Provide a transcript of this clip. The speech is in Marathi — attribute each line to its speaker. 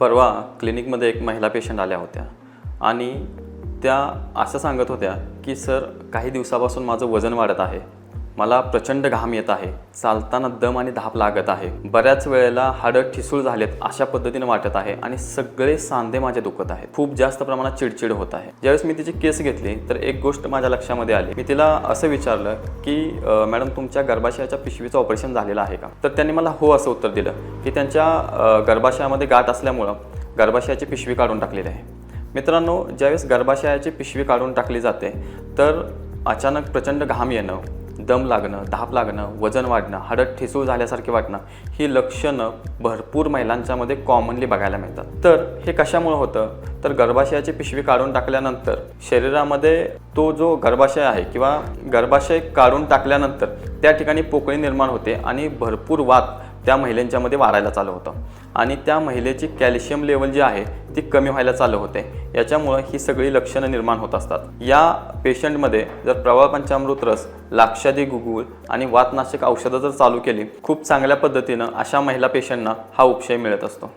Speaker 1: परवा क्लिनिकमध्ये एक महिला पेशंट आल्या होत्या. आणि त्या असं सांगत होत्या की सर काही दिवसापासून माझं वजन वाढत आहे. मला प्रचंड घाम येत आहे. चालताना दम आणि धाप लागत आहे. बऱ्याच वेळेला हाडं ठिसूळ झालेत अशा पद्धतीने वाटत आहे आणि सगळे सांधे माझे दुखत आहेत. खूप जास्त प्रमाणात चिडचिड होत आहे. ज्यावेळेस मी तिची केस घेतली तर एक गोष्ट माझ्या लक्षामध्ये आली. मी तिला असं विचारलं की मॅडम तुमच्या गर्भाशयाच्या पिशवीचं ऑपरेशन झालेलं आहे का? तर त्यांनी मला हो असं उत्तर दिलं की त्यांच्या गर्भाशयामध्ये गाठ असल्यामुळं गर्भाशयाची पिशवी काढून टाकलेली आहे. मित्रांनो ज्यावेळेस गर्भाशयाची पिशवी काढून टाकली जाते तर अचानक प्रचंड घाम येणं दम लागणं धाप लागणं वजन वाढणं हडद ठिसूळ झाल्यासारखे वाटणं ही लक्षणं भरपूर महिलांच्यामध्ये कॉमनली बघायला मिळतात. तर हे कशामुळे होतं? तर गर्भाशयाची पिशवी काढून टाकल्यानंतर शरीरामध्ये तो जो गर्भाशय आहे किंवा गर्भाशय काढून टाकल्यानंतर त्या ठिकाणी पोकळी निर्माण होते आणि भरपूर वात त्या महिलांच्यामध्ये वाढायला चालू होतं. आणि त्या महिलेची कॅल्शियम लेवल जी आहे ती कमी व्हायला चालू होते. याच्यामुळं ही सगळी लक्षणं निर्माण होत असतात. या पेशंटमध्ये जर प्रवाळ पंचामृत रस लाक्षादी गुगुळ आणि वातनाशक औषधं जर चालू केली खूप चांगल्या पद्धतीनं अशा महिला पेशंटना हा उपशय मिळत असतो.